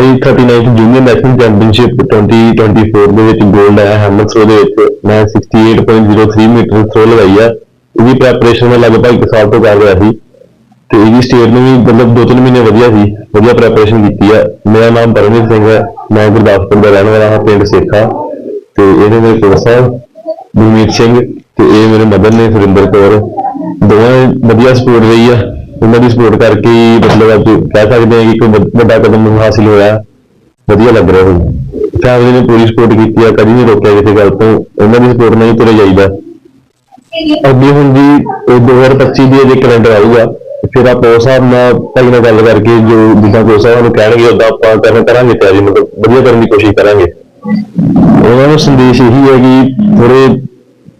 ਮੇਰੀ 39th junior national championship 2024 ਦੇ ਵਿੱਚ 골ਡ ਆਇਆ ਹੈਮਰ ਥਰੋ ਦੇ ਵਿੱਚ। ਮੈਂ 68.03 ਮੀਟਰ ਥਰੋ ਲਗਾਈ ਆ। ਇਹਦੀ ਪ੍ਰੈਪਰੇਸ਼ਨ ਮੈਂ ਲਗਭਗ ਇੱਕ ਸਾਲ ਤੋਂ ਕਰ ਰਿਹਾ ਸੀ। ਤੇ ਇਹਦੀ ਸਟੇਟ ਨੂੰ ਵੀ ਮਤਲਬ ਦੋ ਤਿੰਨ ਮਹੀਨੇ ਵਧੀਆ ਸੀ, ਵਧੀਆ ਪ੍ਰੈਪਰੇਸ਼ਨ ਕੀਤੀ ਆ। ਮੇਰਾ ਨਾਮ ਪਰਮਜੀਤ ਸਿੰਘ ਹੈ ਮੈਂ ਗੁਰਦਾਸਪੁਰ ਦਾ ਰਹਿਣ ਵਾਲਾ ਹਾਂ, ਪਿੰਡ ਸੇਖਾ। ਤੇ ਇਹਦੇ ਮੇਰੇ ਕੋਲ ਸਾਹਿਬ ਗੁਰਮੀਤ ਸਿੰਘ ਤੇ ਇਹ ਮੇਰੇ ਮਦਰ ਨੇ ਸੁਰਿੰਦਰ ਕੌਰ। ਦੋਵੇਂ ਵਧੀਆ ਸਪੋਰਟ ਰਹੀ ਆ। ਉਹਨਾਂ ਦੀ ਸਪੋਰਟ ਕਰਕੇ ਹੀ ਮਤਲਬ ਅੱਜ ਕਹਿ ਸਕਦੇ ਹਾਂ ਕਿ ਕੋਈ ਵੱਡ- ਵੱਡਾ ਕਦਮ ਹਾਸਿਲ ਹੋਇਆ। ਵਧੀਆ ਲੱਗ ਰਿਹਾ ਹੁਣ। ਫੈਮਿਲੀ ਨੇ ਪੂਰੀ ਸਪੋਰਟ ਕੀਤੀ ਆ, ਕਦੀ ਨਹੀਂ ਰੋਕਿਆ ਕਿਸੇ ਗੱਲ ਤੋਂ। ਉਹਨਾਂ ਦੀ ਸਪੋਰਟ ਨਹੀਂ ਤੁਰੇ ਜਾਈਦਾ। ਅੱਗੇ ਹੁਣ ਜੀ ਇਹ 2025 ਦੀ ਜੇ ਕੈਲੰਡਰ ਆਊਗਾ। ਤੇ ਫਿਰ ਆਪਾਂ ਉਸ ਹਿਸਾਬ ਨਾਲ ਭਾਈ ਨਾਲ ਗੱਲ ਕਰਕੇ ਜੋ ਜਿੱਦਾਂ ਕੋਈ ਸਾਹਿਬ ਨੂੰ ਕਹਿਣਗੇ ਉਦਾਂ ਆਪਾਂ ਕਰਨ ਕਰਾਂਗੇ ਤਿਆਰੀ, ਮਤਲਬ ਵਧੀਆ ਕਰਨ ਦੀ ਕੋਸ਼ਿਸ਼ ਕਰਾਂਗੇ। ਉਹਨਾਂ ਨੂੰ ਸੰਦੇਸ਼ ਇਹੀ ਹੈ ਕਿ ਥੋੜੇ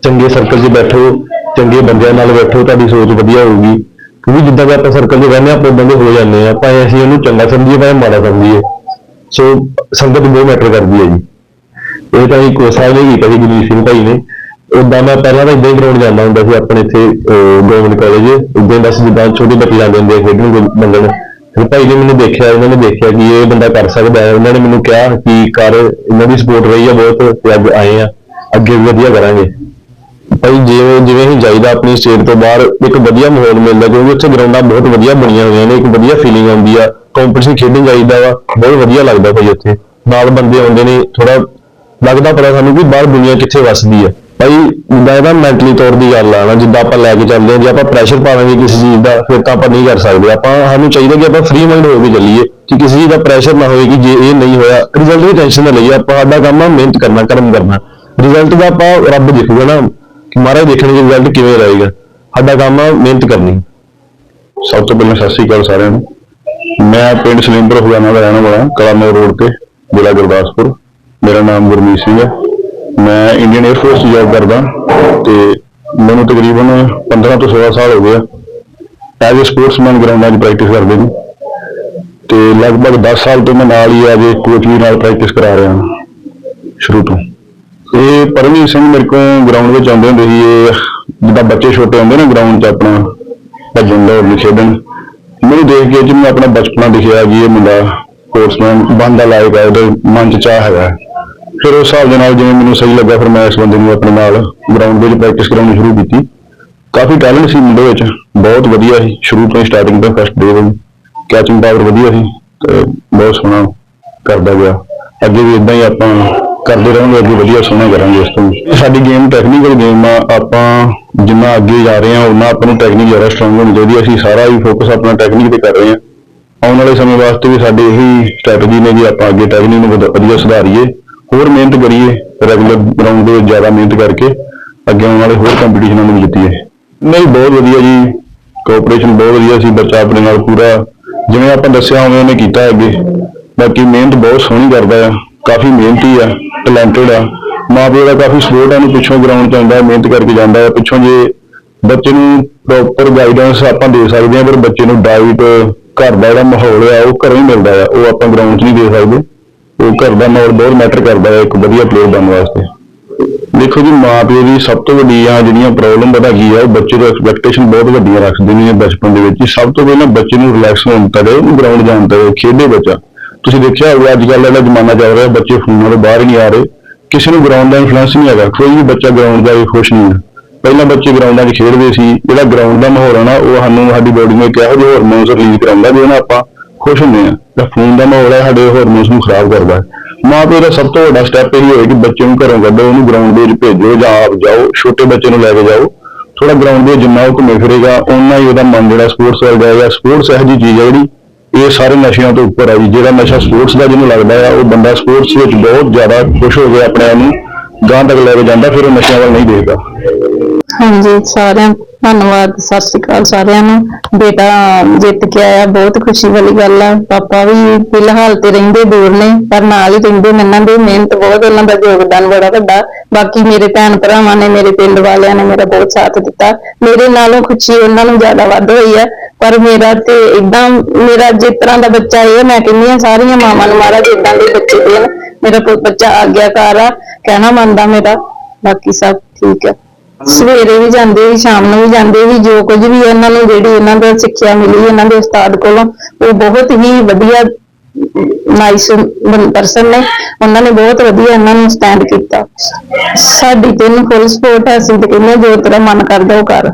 ਚੰਗੇ ਸਰਕਲ 'ਚ ਬੈਠੋ, ਚੰਗੇ ਬੰਦਿਆਂ ਨਾਲ ਬੈਠੋ, ਤੁਹਾਡੀ ਸੋਚ ਵਧੀਆ ਹੋਊਗੀ। ਕਿਉਂਕਿ ਜਿੱਦਾਂ ਦਾ ਆਪਾਂ ਸਰਕਲ 'ਚ ਰਹਿੰਦੇ ਹਾਂ, ਆਪਾਂ ਉਦਾਂ ਦੇ ਹੋ ਜਾਂਦੇ ਆ ਭਾਵੇਂ ਅਸੀਂ ਉਹਨੂੰ ਚੰਗਾ ਸਮਝੀਏ, ਭਾਵੇਂ ਮਾੜਾ ਸਮਝੀਏ। ਸੋ ਸੰਗਤ ਬਹੁਤ ਮੈਟਰ ਕਰਦੀ ਹੈ ਜੀ। ਇਹ ਤਾਂ ਇੱਕ ਸਾਹਿਬ ਨੇ ਕੀਤਾ ਸੀ ਗੁਰਜੀਤ ਸਿੰਘ ਭਾਈ ਨੇ। ਉਦਾਂ ਮੈਂ ਪਹਿਲਾਂ ਤਾਂ ਇਦਾਂ ਹੀ ਗਰਾਊਂਡ ਜਾਂਦਾ ਹੁੰਦਾ ਸੀ, ਆਪਣੇ ਇੱਥੇ ਗਵਰਨਮੈਂਟ ਕਾਲਜ ਇਦਾਂ ਹੀ ਬਸ ਜਿੱਦਾਂ ਛੋਟੇ ਬੱਚੇ ਜਾਂਦੇ ਹੁੰਦੇ ਆ ਖੇਡਣ ਮੰਗਣ। ਫਿਰ ਭਾਈ ਨੇ ਮੈਨੂੰ ਦੇਖਿਆ, ਉਹਨਾਂ ਨੇ ਦੇਖਿਆ ਕਿ ਇਹ ਬੰਦਾ ਕਰ ਸਕਦਾ ਹੈ। ਉਹਨਾਂ ਨੇ ਮੈਨੂੰ ਕਿਹਾ ਕਿ ਕਰ, ਇਹਨਾਂ ਦੀ ਸਪੋਰਟ ਰਹੀ ਹੈ ਬਹੁਤ, ਤੇ ਅੱਜ ਆਏ ਆ। ਅੱਗੇ ਵੀ ਵਧੀਆ ਕਰਾਂਗੇ। ਭਾਈ, ਜਿਵੇਂ ਜਿਵੇਂ ਹੀ ਜਾਈਦਾ ਆਪਣੀ ਸਟੇਟ ਤੋਂ ਬਾਹਰ, ਇੱਕ ਵਧੀਆ ਮਾਹੌਲ ਮਿਲਦਾ, ਕਿਉਂਕਿ ਉੱਥੇ ਗਰਾਊਂਡਾਂ ਬਹੁਤ ਵਧੀਆ ਬਣੀਆਂ ਹੋਈਆਂ ਨੇ, ਇੱਕ ਵਧੀਆ ਫੀਲਿੰਗ ਆਉਂਦੀ ਆ ਕੰਪੀਟੀਸ਼ਨ ਖੇਡਣ ਜਾਈਦਾ ਵਾ, ਬਹੁਤ ਵਧੀਆ ਲੱਗਦਾ ਭਾਈ ਉੱਥੇ। ਨਾਲ ਬੰਦੇ ਆਉਂਦੇ ਨੇ ਥੋੜਾ ਲੱਗਦਾ ਪਤਾ ਸਾਨੂੰ ਕਿ ਬਾਹਰ ਦੁਨੀਆ ਕਿੱਥੇ ਵੱਸਦੀ ਆ। ਭਾਈ ਜਿੱਦਾਂ ਇਹਦਾ ਮੈਂਟਲੀ ਤੌਰ ਦੀ ਗੱਲ ਆ ਨਾ, ਜਿੱਦਾਂ ਆਪਾਂ ਲੈ ਕੇ ਚੱਲਦੇ ਹਾਂ ਜੇ ਆਪਾਂ ਪ੍ਰੈਸ਼ਰ ਪਾਵਾਂਗੇ ਕਿਸੇ ਚੀਜ਼ ਦਾ, ਫਿਰ ਤਾਂ ਆਪਾਂ ਨਹੀਂ ਕਰ ਸਕਦੇ। ਆਪਾਂ, ਸਾਨੂੰ ਚਾਹੀਦਾ ਕਿ ਆਪਾਂ ਫ੍ਰੀ ਮਾਈਂਡ ਹੋ ਕੇ ਚੱਲੀਏ, ਕਿ ਕਿਸੇ ਚੀਜ਼ ਦਾ ਪ੍ਰੈਸ਼ਰ ਨਾ ਹੋਵੇ ਕਿ ਜੇ ਇਹ ਨਹੀਂ ਹੋਇਆ ਰਿਜ਼ਲਟ ਦੀ ਟੈਨਸ਼ਨ ਨਾ ਲਈਏ, ਆਪਾਂ ਸਾਡਾ ਕੰਮ ਆ ਮਿਹਨਤ ਕਰਨਾ, ਕਰਮ ਕਰਨਾ। ਰਿਜ਼ਲਟ ਦਾ ਆਪਾਂ ਰੱਬ ਦੇਖੂਗਾ ਨਾ। ਕਿ ਮਹਾਰਾਜ ਦੇਖਣਗੇ ਰਿਜ਼ਲਟ ਕਿਵੇਂ ਰਹੇਗਾ? ਸਾਡਾ ਕੰਮ ਆ ਮਿਹਨਤ ਕਰਨੀ। ਸਭ ਤੋਂ ਪਹਿਲਾਂ ਸਤਿ ਸ੍ਰੀ ਅਕਾਲ ਸਾਰਿਆਂ ਨੂੰ। ਮੈਂ ਪਿੰਡ ਸਲਿੰਦਰ ਹੁਆਨਾ ਦਾ ਰਹਿਣ ਵਾਲਾ ਕਲਾਨੌਰ ਰੋਡ ਤੇ, ਜ਼ਿਲ੍ਹਾ ਗੁਰਦਾਸਪੁਰ। ਮੇਰਾ ਨਾਮ ਗੁਰਮੀਤ ਸਿੰਘ ਹੈ। ਮੈਂ ਇੰਡੀਅਨ 에ਅਰ ਫੋਰਸ ਜੌਬ ਕਰਦਾ ਤੇ ਮੈਨੂੰ ਤਕਰੀਬਨ 15 ਤੋਂ 16 ਸਾਲ ਹੋ ਗਏ ਆ। ਐਜ਼ ਅ ਸਪੋਰਟਸਮੈਨ ਗਰਾਊਂਡਾਂ 'ਚ ਪ੍ਰੈਕਟਿਸ ਕਰਦੇ ਨੇ। ਤੇ ਲਗਭਗ 10 ਸਾਲ ਤੋਂ ਮੈਂ ਨਾਲ ਹੀ ਐਜ਼ ਅ ਕੋਚ ਵੀ ਨਾਲ ਪ੍ਰੈਕਟਿਸ ਕਰਾ ਰਿਹਾ ਹਾਂ। ਸ਼ੁਰੂ ਤੋਂ। ਇਹ ਪਰਮਜੀਤ ਸਿੰਘ ਮੇਰੇ ਕੋਲ ਗਰਾਊਂਡ ਵਿੱਚ ਆਉਂਦੇ ਹੁੰਦੇ ਸੀ, ਇਹ ਜਿੱਦਾਂ ਬੱਚੇ ਛੋਟੇ ਹੁੰਦੇ ਨੇ ਗਰਾਊਂਡ 'ਚ ਆਪਣਾ ਭੱਜਣ ਦੌੜਨ ਖੇਡਣ। ਮੈਨੂੰ ਦੇਖ ਕੇ ਜਿਹਨੂੰ ਆਪਣਾ ਬਚਪਨਾ ਦਿਖਿਆ ਕਿ ਇਹ ਮੁੰਡਾ ਸਪੋਰਟਸਮੈਨ ਬਣਦਾ ਲਾਇਕ ਹੈ ਉਹਦੇ ਮਨ 'ਚ ਚਾਹ ਹੈਗਾ। ਫਿਰ ਉਸ ਹਿਸਾਬ ਦੇ ਨਾਲ ਜਿਵੇਂ ਮੈਨੂੰ ਸਹੀ ਲੱਗਾ ਫਿਰ ਮੈਂ ਇਸ ਬੰਦੇ ਨੂੰ ਆਪਣੇ ਨਾਲ ਗਰਾਊਂਡ ਵਿੱਚ ਪ੍ਰੈਕਟਿਸ ਕਰਾਉਣੀ ਸ਼ੁਰੂ ਕੀਤੀ। ਕਾਫੀ ਟੈਲੈਂਟ ਸੀ ਮੁੰਡੇ ਵਿੱਚ, ਬਹੁਤ ਵਧੀਆ ਸੀ। ਸ਼ੁਰੂ ਤੋਂ ਸਟਾਰਟਿੰਗ ਤੋਂ ਫਸਟ ਡੇ ਤੋਂ ਕੈਚਿੰਗ ਪਾਵਰ ਵਧੀਆ ਸੀ ਤੇ ਬਹੁਤ ਸੋਹਣਾ ਕਰਦਾ ਗਿਆ। ਅੱਗੇ ਵੀ ਇਦਾਂ ਹੀ ਆਪਾਂ ਕਰਦੇ ਰਹਾਂਗੇ, ਅੱਗੇ ਵਧੀਆ ਸੋਹਣਾ ਕਰਾਂਗੇ ਇਸ ਤੋਂ। ਇਹ ਸਾਡੀ ਗੇਮ ਟੈਕਨੀਕਲ ਗੇਮ ਆ, ਆਪਾਂ ਜਿੰਨਾ ਅੱਗੇ ਜਾ ਰਹੇ ਹਾਂ ਉਹਨਾਂ ਆਪਾਂ ਨੂੰ ਟੈਕਨੀਕ ਜ਼ਿਆਦਾ ਸਟਰੋਂਗ ਹੋਣੀ ਚਾਹੀਦੀ ਹੈ। ਅਸੀਂ ਸਾਰਾ ਹੀ ਫੋਕਸ ਆਪਣਾ ਟੈਕਨੀਕ ਤੇ ਕਰ ਰਹੇ ਹਾਂ। ਆਉਣ ਵਾਲੇ ਸਮੇਂ ਵਾਸਤੇ ਵੀ ਸਾਡੀ ਇਹੀ ਸਟ੍ਰੈਟਜੀ ਨੇ ਕਿ ਆਪਾਂ ਅੱਗੇ ਟੈਕਨੀਕ ਨੂੰ ਵਧੀਆ ਸੁਧਾਰੀਏ। ਹੋਰ ਮਿਹਨਤ ਕਰੀਏ ਰੈਗੂਲਰ ਗਰਾਊਂਡ ਦੇ ਵਿੱਚ ਜ਼ਿਆਦਾ ਮਿਹਨਤ ਕਰਕੇ, ਅੱਗੇ ਆਉਣ ਵਾਲੇ ਹੋਰ ਕੰਪੀਟੀਸ਼ਨਾਂ ਨੂੰ ਵੀ ਜਿੱਤੀਏ। ਨਹੀਂ, ਬਹੁਤ ਵਧੀਆ ਜੀ। ਕੋਆਪਰੇਸ਼ਨ ਬਹੁਤ ਵਧੀਆ ਸੀ ਬੱਚਾ ਆਪਣੇ ਨਾਲ ਪੂਰਾ। ਜਿਵੇਂ ਆਪਾਂ ਦੱਸਿਆ, ਉਵੇਂ ਉਹਨੇ ਕੀਤਾ ਅੱਗੇ। ਬਾਕੀ ਮਿਹਨਤ ਬਹੁਤ ਸੋਹਣੀ ਕਰਦਾ ਆ। ਕਾਫੀ ਮਿਹਨਤੀ ਆ। ਟੈਲੈਂਟਡ ਆ। ਮਾਂ ਪਿਓ ਦਾ ਕਾਫੀ ਸਪੋਰਟ ਆ, ਉਹਨੂੰ ਪਿੱਛੋਂ ਗਰਾਊਂਡ 'ਚ ਆਉਂਦਾ, ਮਿਹਨਤ ਕਰਕੇ ਜਾਂਦਾ ਹੈ ਪਿੱਛੋਂ ਜੇ ਬੱਚੇ ਨੂੰ ਪ੍ਰੋਪਰ ਗਾਈਡੈਂਸ ਆਪਾਂ ਦੇ ਸਕਦੇ ਹਾਂ ਪਰ ਬੱਚੇ ਨੂੰ ਡਾਈਟ ਘਰ ਦਾ ਜਿਹੜਾ ਮਾਹੌਲ ਆ, ਉਹ ਘਰੋਂ ਹੀ ਮਿਲਦਾ ਆ। ਉਹ ਆਪਾਂ ਗਰਾਊਂਡ 'ਚ ਨਹੀਂ ਦੇ ਸਕਦੇ। ਉਹ ਘਰ ਦਾ ਮਾਹੌਲ ਬਹੁਤ ਮੈਟਰ ਕਰਦਾ ਹੈ ਇੱਕ ਵਧੀਆ ਪਲੇਅਰ ਬਣਨ ਵਾਸਤੇ। ਦੇਖੋ ਜੀ, ਮਾਂ ਪਿਓ ਦੀ ਸਭ ਤੋਂ ਵੱਡੀ ਆ ਜਿਹੜੀਆਂ ਪ੍ਰੋਬਲਮ ਪਤਾ ਕੀ ਆ, ਉਹ ਬੱਚੇ ਤੋਂ ਐਕਸਪੈਕਟੇਸ਼ਨ ਬਹੁਤ ਵੱਡੀਆਂ ਰੱਖਦੇ ਨੇ ਬਚਪਨ ਦੇ ਵਿੱਚ। ਸਭ ਤੋਂ ਪਹਿਲਾਂ ਬੱਚੇ ਨੂੰ ਰਿਲੈਕਸ ਹੋਣ ਤੱਕ, ਉਹਨੂੰ ਗਰਾਊਂਡ ਜਾਣ ਤੱਕ ਖੇਡੇ ਬੱਚਾ ਤੁਸੀਂ ਦੇਖਿਆ ਹੋਊਗਾ, ਅੱਜ ਕੱਲ੍ਹ ਜਿਹੜਾ ਜ਼ਮਾਨਾ ਚੱਲ ਰਿਹਾ, ਬੱਚੇ ਫੋਨਾਂ ਤੋਂ ਬਾਹਰ ਹੀ ਨਹੀਂ ਆ ਰਹੇ। ਕਿਸੇ ਨੂੰ ਗਰਾਊਂਡ ਦਾ ਇਨਫਲੂਐਂਸ ਨਹੀਂ ਹੈਗਾ, ਕੋਈ ਵੀ ਬੱਚਾ ਗਰਾਊਂਡ ਦਾ ਵੀ ਖੁਸ਼ ਨਹੀਂ ਹੈ। ਪਹਿਲਾਂ ਬੱਚੇ ਗਰਾਊਂਡਾਂ 'ਚ ਖੇਡਦੇ ਸੀ, ਜਿਹੜਾ ਗਰਾਊਂਡ ਦਾ ਮਾਹੌਲ ਹੈ ਨਾ, ਉਹ ਸਾਨੂੰ ਸਾਡੀ ਬੋਡੀ ਨੂੰ ਕਿਹੋ ਜਿਹੇ ਹਾਰਮੋਨਸ ਰਿਲੀਜ਼ ਕਰਾਉਂਦਾ ਜਿਹਨਾਂ ਨਾਲ ਆਪਾਂ ਖੁਸ਼ ਹੁੰਦੇ ਆ ਤਾਂ ਫੋਨ ਦਾ ਮਾਹੌਲ ਹੈ ਸਾਡੇ ਹਾਰਮੋਨਸ ਨੂੰ ਖਰਾਬ ਕਰਦਾ ਹੈ। ਮਾਂ ਪਿਓ ਦਾ ਸਭ ਤੋਂ ਵੱਡਾ ਸਟੈਪ ਇਹ ਹੋਏ ਕਿ ਬੱਚੇ ਨੂੰ ਘਰੋਂ ਕੱਢੋ, ਉਹਨੂੰ ਗਰਾਊਂਡ ਦੇ ਵਿੱਚ ਭੇਜੋ ਜਾਂ ਆਪ ਜਾਓ, ਛੋਟੇ ਬੱਚੇ ਨੂੰ ਲੈ ਕੇ ਜਾਓ। ਥੋੜਾ ਗਰਾਊਂਡ ਦੇ ਜਿੰਨਾ ਉਹ ਘੁੰਮੇ ਫਿਰੇਗਾ, ਓਨਾ ਹੀ ਉਹਦਾ ਮਨ ਜਿਹੜਾ ਸਪੋਰਟਸ ਵੱਲ ਜਾਏਗਾ। ਸਪੋਰਟਸ ਇਹੋ ਜਿਹੀ ਚੀਜ਼ ਹੈ ਜਿਹੜੀ ਇਹ ਸਾਰੇ ਨਸ਼ਿਆਂ ਤੋਂ ਉੱਪਰ ਆ ਜੀ। ਜਿਹੜਾ ਨਸ਼ਾ ਸਪੋਰਟਸ ਦਾ ਜਿਹਨੂੰ ਲੱਗਦਾ ਆ, ਉਹ ਬੰਦਾ ਸਪੋਰਟਸ ਵਿੱਚ ਬਹੁਤ ਜ਼ਿਆਦਾ ਖੁਸ਼ ਹੋ ਕੇ ਆਪਣੇ ਆਪ ਨੂੰ ਗਾਂ ਤੱਕ ਲੈ ਕੇ ਜਾਂਦਾ, ਫਿਰ ਉਹ ਨਸ਼ਿਆਂ ਵੱਲ ਨਹੀਂ ਦੇਖਦਾ। ਹਾਂਜੀ, ਸਾਰਿਆਂ ਧੰਨਵਾਦ, ਸਤਿ ਸ਼੍ਰੀ ਅਕਾਲ ਸਾਰਿਆਂ ਨੂੰ। ਬੇਟਾ ਜਿੱਤ ਕੇ ਆਇਆ, ਬਹੁਤ ਖੁਸ਼ੀ ਵਾਲੀ ਗੱਲ ਆ। ਪਾਪਾ ਵੀ ਫਿਲਹਾਲ ਤੇ ਰਹਿੰਦੇ ਦੂਰ ਨੇ, ਪਰ ਨਾਲ ਹੀ ਰਹਿੰਦੇ ਨੇ ਦੀ। ਮਿਹਨਤ ਬਹੁਤ, ਉਹਨਾਂ ਦਾ ਯੋਗਦਾਨ ਬੜਾ ਵੱਡਾ। ਬਾਕੀ ਮੇਰੇ ਭੈਣ ਭਰਾਵਾਂ ਨੇ, ਮੇਰੇ ਪਿੰਡ ਵਾਲਿਆਂ ਨੇ ਮੇਰਾ ਬਹੁਤ ਸਾਥ ਦਿੱਤਾ। ਮੇਰੇ ਨਾਲੋਂ ਖੁਸ਼ੀ ਉਹਨਾਂ ਨੂੰ ਜ਼ਿਆਦਾ ਵੱਧ ਹੋਈ ਹੈ ਪਰ ਮੇਰਾ ਤੇ ਇਦਾਂ ਮੇਰਾ ਜਿਸ ਤਰ੍ਹਾਂ ਦਾ ਬੱਚਾ ਇਹ, ਮੈਂ ਕਹਿੰਦੀ ਹਾਂ ਸਾਰੀਆਂ ਮਾਵਾਂ ਨੂੰ ਮਹਾਰਾਜ ਇਦਾਂ ਦੇ ਬੱਚੇ ਦੇਣ। ਮੇਰਾ ਕੋਈ ਬੱਚਾ ਆਗਿਆਕਾਰ ਆ, ਕਹਿਣਾ ਮੰਨਦਾ ਮੇਰਾ। ਬਾਕੀ ਸਭ ਠੀਕ ਹੈ ਸਵੇਰੇ ਵੀ ਜਾਂਦੇ ਵੀ ਸ਼ਾਮ ਨੂੰ ਵੀ ਜਾਂਦੇ ਵੀ ਜੋ ਕੁਝ ਵੀ ਇਹਨਾਂ ਨੂੰ ਜਿਹੜੀ ਇਹਨਾਂ ਦਾ ਸਿੱਖਿਆ ਮਿਲੀ ਇਹਨਾਂ ਦੇ ਉਸਤਾਦ ਕੋਲੋਂ ਉਹ ਬਹੁਤ ਹੀ ਵਧੀਆ ਨਾਈਸ ਪਰਸਨ ਨੇ ਉਹਨਾਂ ਨੇ ਬਹੁਤ ਵਧੀਆ ਇਹਨਾਂ ਨੂੰ ਸਟੈਂਡ ਕੀਤਾ। ਸਾਡੀ ਤੈਨੂੰ ਫੁੱਲ ਸਪੋਰਟ ਹੈ ਅਸੀਂ ਤੇ ਕਹਿੰਦੇ ਹਾਂ, ਜੋ ਤੇਰਾ ਮਨ ਕਰਦਾ ਉਹ ਕਰ।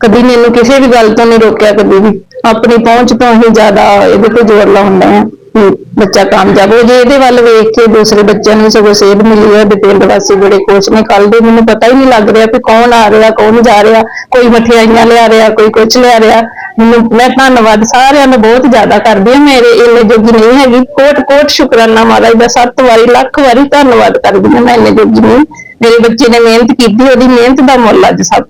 ਕਦੀ ਮੈਨੂੰ ਕਿਸੇ ਵੀ ਗੱਲ ਤੋਂ ਨਹੀਂ ਰੋਕਿਆ ਕਦੀ ਵੀ। ਆਪਣੀ ਪਹੁੰਚ ਤੋਂ ਹੀ ਜ਼ਿਆਦਾ ਇਹਦੇ ਤੇ ਜ਼ੋਰ ਲਾਉਂਦਾ ਆ ਬੱਚਾ ਕਾਮਯਾਬ ਹੋ ਜੇ ਇਹਦੇ ਵੱਲ ਵੇਖ ਕੇ ਦੂਸਰੇ ਬੱਚਿਆਂ ਨੂੰ ਸਗੋਂ ਸੇਧ ਮਿਲੀ ਹੈ। ਪਿੰਡ ਵਾਸੀ ਬੜੇ ਖੁਸ਼ ਨੇ। ਕੱਲ ਦੇ ਮੈਨੂੰ ਪਤਾ ਹੀ ਨਹੀਂ ਲੱਗ ਰਿਹਾ ਕਿ ਕੌਣ ਆ ਰਿਹਾ, ਕੌਣ ਜਾ ਰਿਹਾ। ਕੋਈ ਮਠਿਆਈਆਂ ਲਿਆ ਰਿਹਾ, ਕੋਈ ਕੁਝ ਲਿਆ ਰਿਹਾ। ਮੈਨੂੰ, ਮੈਂ ਧੰਨਵਾਦ ਸਾਰਿਆਂ ਦਾ ਬਹੁਤ ਜ਼ਿਆਦਾ ਕਰਦੀ ਹਾਂ। ਮੇਰੇ ਇੰਨੇ ਜੋਗੀ ਨਹੀਂ ਹੈਗੀ। ਕੋਟ ਕੋਟ ਸ਼ੁਕਰਾਨਾ ਮਹਾਰਾਜ ਦਾ। ਸੱਤ ਵਾਰੀ, ਲੱਖ ਵਾਰੀ ਧੰਨਵਾਦ ਕਰਦੀ ਹਾਂ ਮੈਂ ਇੰਨੇ ਜੋਗੀ ਨਹੀਂ ਮੇਰੇ ਬੱਚੇ ਨੇ ਮਿਹਨਤ ਕੀਤੀ, ਉਹਦੀ ਮਿਹਨਤ ਦਾ ਮੁੱਲ ਅੱਜ ਸਭ